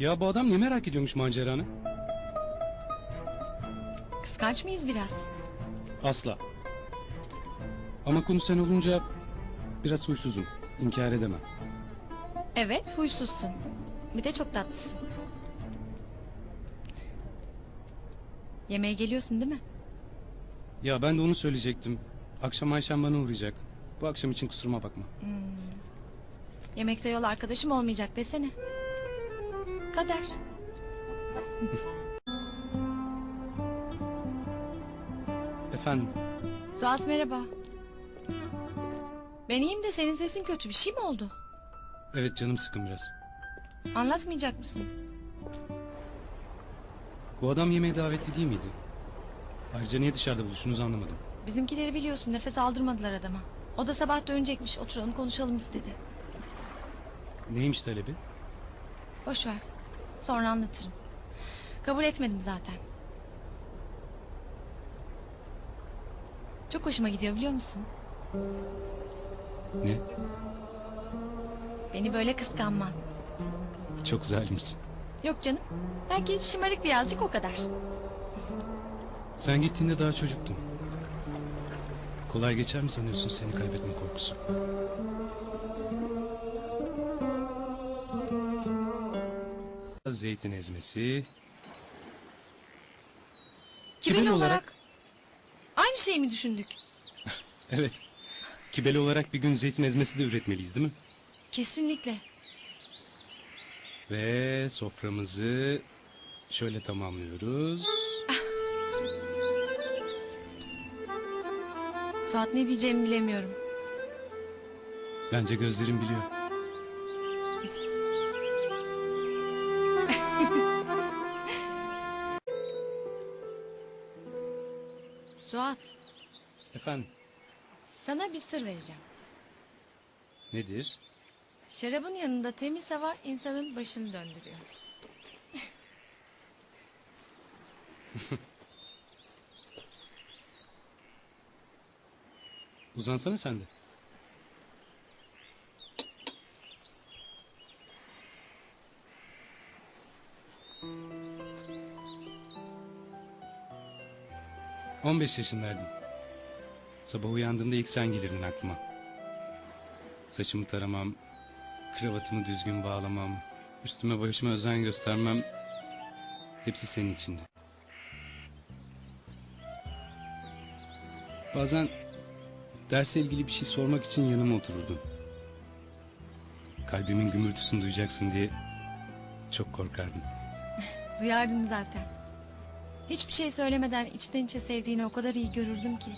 Ya bu adam ne merak ediyormuş maceranı? Kıskanç mıyız biraz? Asla. Ama konu sen olunca biraz huysuzum. İnkar edemem. Evet huysuzsun. Bir de çok tatlısın. Yemeğe geliyorsun değil mi? Ya ben de onu söyleyecektim. Akşam Ayşem bana uğrayacak. Bu akşam için kusuruma bakma. Yemekte yol arkadaşım olmayacak desene. Kader. Efendim? Suat merhaba. Ben iyiyim de senin sesin kötü bir şey mi oldu? Evet canım sıkın biraz. Anlatmayacak mısın? Bu adam yemeğe davetli değil miydi? Ayrıca niye dışarıda buluştunuz anlamadım. Bizimkileri biliyorsun nefes aldırmadılar adama. O da sabah dönecekmiş oturalım konuşalım istedi. Neymiş talebi? Boş ver. Sonra anlatırım. Kabul etmedim zaten. Çok hoşuma gidiyor biliyor musun? Ne? Beni böyle kıskanman. Çok zalimsin. Yok canım. Belki şımarık birazcık o kadar. Sen gittiğinde daha çocuktun. Kolay geçer mi sanıyorsun seni kaybetme korkusu? Zeytin ezmesi. Kibeli olarak... Aynı şeyi mi düşündük? Evet. Kibeli olarak bir gün zeytin ezmesi de üretmeliyiz değil mi? Kesinlikle. Ve soframızı şöyle tamamlıyoruz. Suat ne diyeceğimi bilemiyorum. Bence gözlerim biliyor. Suat, Efendim sana bir sır vereceğim. nedir? Şarabın yanında temiz hava insanın başını döndürüyor. Uzansana sen de. On beş yaşındaydım. Sabah uyandığımda ilk sen gelirdin aklıma. Saçımı taramam, kravatımı düzgün bağlamam, üstüme başıma özen göstermem... ...hepsi senin içindi. Bazen Dersle ilgili bir şey sormak için yanıma otururdun. Kalbimin gümürtüsünü duyacaksın diye çok korkardım. Duyardım zaten. Hiçbir şey söylemeden içten içe sevdiğini o kadar iyi görürdüm ki.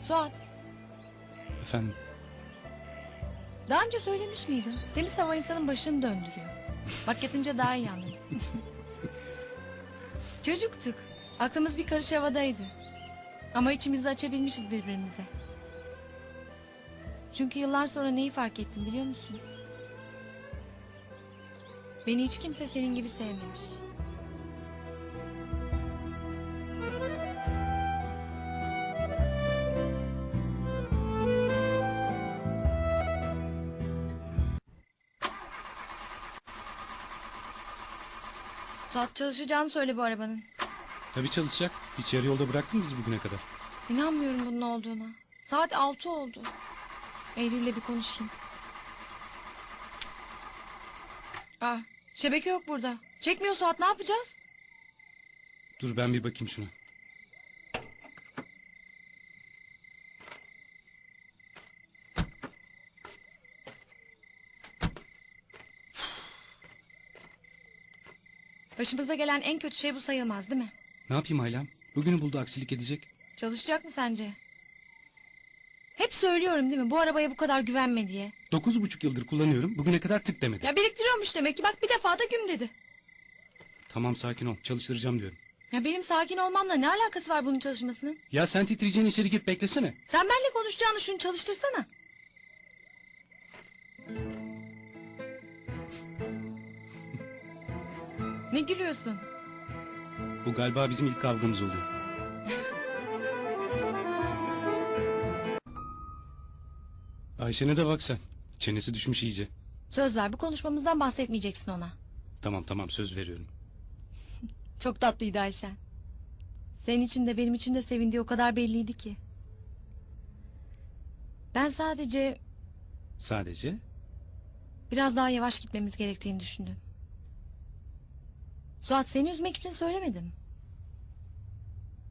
Suat, Efendim, daha önce söylemiş miydim? Temiz hava insanın başını döndürüyor. Bak yatınca daha iyi anladım. Çocuktuk. Aklımız bir karış havadaydı. Ama içimizi açabilmişiz birbirimize. Çünkü yıllar sonra neyi fark ettim biliyor musun? Beni hiç kimse senin gibi sevmemiş. Suat çalışacağını söyle bu arabanın. tabii çalışacak. Hiç yarı yolda bıraktın mı bizi bugüne kadar? İnanmıyorum bunun olduğuna. Saat altı oldu. Eylül'le bir konuşayım. Ah, şebeke yok burada. Çekmiyor Suat ne yapacağız? Dur ben bir bakayım şuna. Başımıza gelen en kötü şey bu sayılmaz değil mi? Ne yapayım Aylem? Bugünü buldu aksilik edecek. Çalışacak mı sence? Hep söylüyorum değil mi bu arabaya bu kadar güvenme diye. Dokuz buçuk yıldır kullanıyorum. Bugüne kadar tık demedi. Ya biriktiriyormuş demek ki bak bir defa da güm dedi. Tamam sakin ol. Çalıştıracağım diyorum. Ya benim sakin olmamla ne alakası var bunun çalışmasının? Ya sen titreyeceğin içeri girip beklesene. Sen benimle konuşacağını şunu çalıştırsana. Ne gülüyorsun? Bu galiba bizim ilk kavgamız oluyor. Ayşe'ne de bak sen. Çenesi düşmüş iyice. Söz ver bu konuşmamızdan bahsetmeyeceksin ona. Tamam tamam söz veriyorum. Çok tatlıydı Ayşen. Senin için de benim için de sevindiği o kadar belliydi ki. Ben sadece Sadece biraz daha yavaş gitmemiz gerektiğini düşündüm. Suat seni üzmek için söylemedim.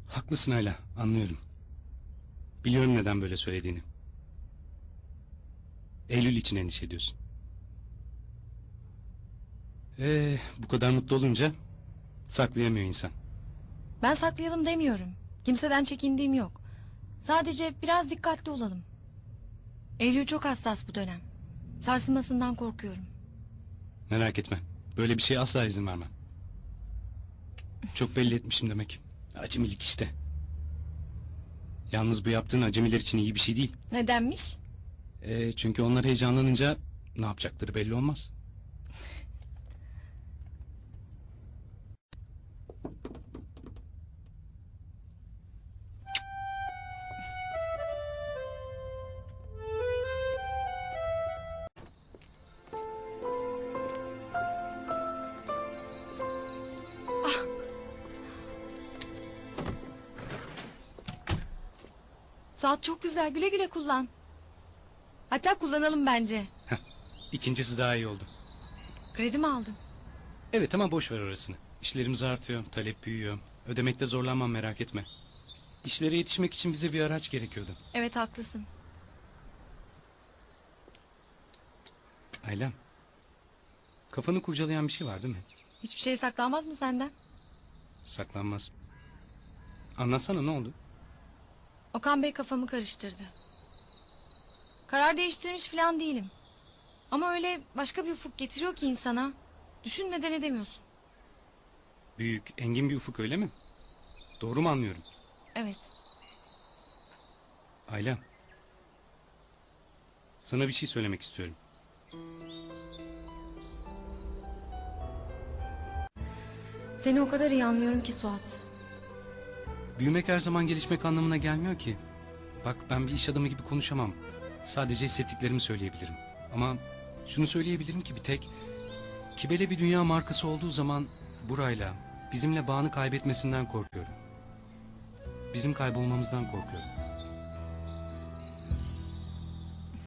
haklısın Ayla anlıyorum. Biliyorum neden böyle söylediğini. Eylül için endişe ediyorsun. Ee, bu kadar mutlu olunca saklayamıyor insan. Ben saklayalım demiyorum. Kimseden çekindiğim yok. Sadece biraz dikkatli olalım. Eylül çok hassas bu dönem. Sarsılmasından korkuyorum. Merak etme. Böyle bir şeye asla izin vermem. Çok belli etmişim demek. Acemilik işte. Yalnız bu yaptığın acemiler için iyi bir şey değil. Nedenmiş? Ee, çünkü onlar heyecanlanınca ne yapacakları belli olmaz. Suat çok güzel güle güle kullan. Hatta kullanalım bence. Heh, ikincisi daha iyi oldu. Kredi mi aldın? Evet ama boş ver orasını. İşlerimiz artıyor, talep büyüyor. Ödemekte zorlanmam merak etme. İşlere yetişmek için bize bir araç gerekiyordu. Evet haklısın. Aylem. Kafanı kurcalayan bir şey var değil mi? Hiçbir şey saklanmaz mı senden? Saklanmaz. Anlatsana ne oldu? Okan Bey kafamı karıştırdı. Karar değiştirmiş falan değilim. Ama öyle başka bir ufuk getiriyor ki insana. Düşünmeden edemiyorsun. Büyük, engin bir ufuk öyle mi? Doğru mu anlıyorum? Evet. Aylem. Sana bir şey söylemek istiyorum. Seni o kadar iyi anlıyorum ki Suat. Büyümek her zaman gelişmek anlamına gelmiyor ki. Bak ben bir iş adamı gibi konuşamam. Sadece hissettiklerimi söyleyebilirim. Ama şunu söyleyebilirim ki bir tek... Kibele bir dünya markası olduğu zaman burayla, bizimle bağını kaybetmesinden korkuyorum. Bizim kaybolmamızdan korkuyorum.